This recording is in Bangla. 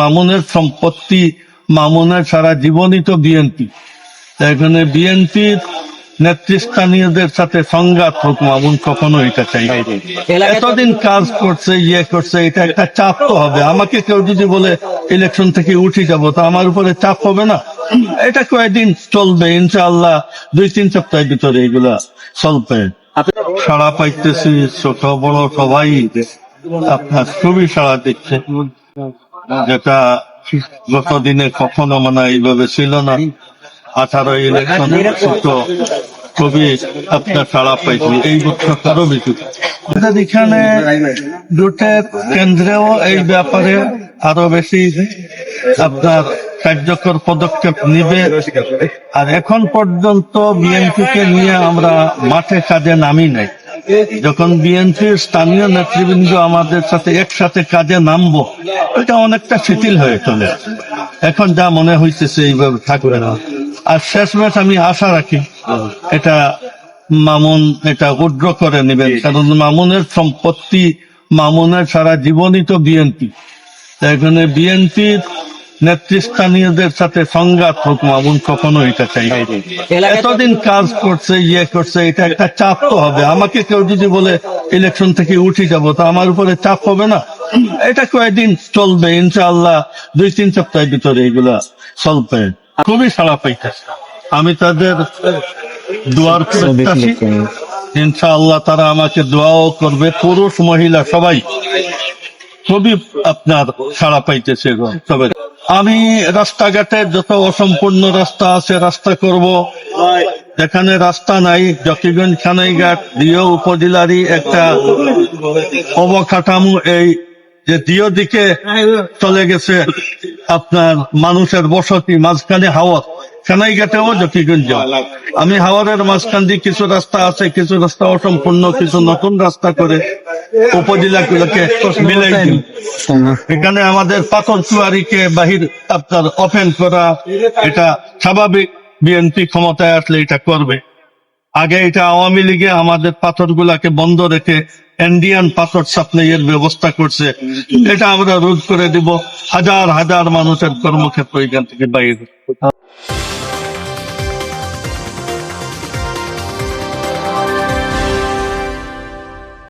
মামুনের সম্পত্তি মামুনের সারা জীবনই তো বিএনপি। এখানে বিএনপির নেতৃস্থানীয়দের সাথে সংঘাত হোক মামুন কখনো এটা চাই এতদিন কাজ করছে ইয়ে করছে এটা একটা চাপ তো হবে। আমাকে কেউ যদি বলে ইলেকশন থেকে উঠে যাব তো আমার উপরে চাপ হবে না? এটা কয়েকদিন চলবে? ইনশাআল্লাহ দুই তিন সপ্তাহের ভিতরে এগুলা চলবে সাড়া পাইতেছি ছোট বড় সবাই আপনার খুবই সাড়া দিচ্ছে যেটা গত দিনে কখনো মানে এইভাবে ছিল না আঠারো ইলেকশন খুবই আপনার সাড়া পাইছি এই বছর আরও বেশি এখানে কেন্দ্রেও এই ব্যাপারে আরও বেশি আপনার কার্যকর পদক্ষেপ নিবে। আর এখন পর্যন্ত বিএনপি কে নিয়ে আমরা মাঠে কাজে নামি নাই। যখন বিএনপির স্থানীয় নেতৃবৃন্দ আমাদের সাথে একসাথে কাজে নামবো এটা অনেকটা শিথিল হয়ে চলে এখন যা মনে হইতেছে এইভাবে থাকবে না। আর শেষমেশ আমি আশা রাখি এটা মামুন এটা উড্র করে নেবেন। কারণ মামুনের সম্পত্তি মামুনের সারা জীবনই তো বিএনপি। এখানে বিএনপির নেতৃস্থানীয়দের সাথে সংঘাত হোক মামুন কখনো এটা চাই এতদিন কাজ করছে ইয়ে করছে এটা একটা চাপ তো হবে। আমাকে কেউ যদি বলে ইলেকশন থেকে উঠে যাব তো আমার উপরে চাপ হবে না? এটা কয়েকদিন চলবে? ইনশাআল্লাহ দুই তিন সপ্তাহের ভিতরে এগুলা চলবে খুবই সাড়া পাইতেছে। আমি তাদের দুয়ার ইনশাআল্লাহ তারা আমাকে দোয়াও করবে। পুরুষ মহিলা সবাই খুবই আপনার সাড়া পাইতেছে। তবে আমি রাস্তাঘাটে যত অসম্পূর্ণ রাস্তা আছে রাস্তা করব। যেখানে রাস্তা নাই জকিগঞ্জ খানাইঘাট দিও উপজেলারই একটা অবকাঠামো এই যে দিও দিকে চলে গেছে আপনার মানুষের বসতি, মাঝখানে হাওয়া খানাইঘাটেও জকিগঞ্জ আমি হাওয়ারের মাঝখান দিয়ে কিছু রাস্তা আছে, কিছু রাস্তা অসম্পূর্ণ, কিছু নতুন রাস্তা করে উপজেলাগুলোকে মিলাই দিই এখানে আমাদের চুয়ারিকে বাহির আপনার করা, এটা স্বাভাবিক। বিএনপি ক্ষমতায় আসলে এটা করবে। আগে এটা আওয়ামী লীগে আমাদের পাথর গুলাকে বন্ধ রেখে ইন্ডিয়ান পাথর সাপ্লাইয়ের ব্যবস্থা করছে। এটা আমরা রোধ করে দিব। হাজার হাজার মানুষের কর্মক্ষেত্র এখান থেকে বাইরে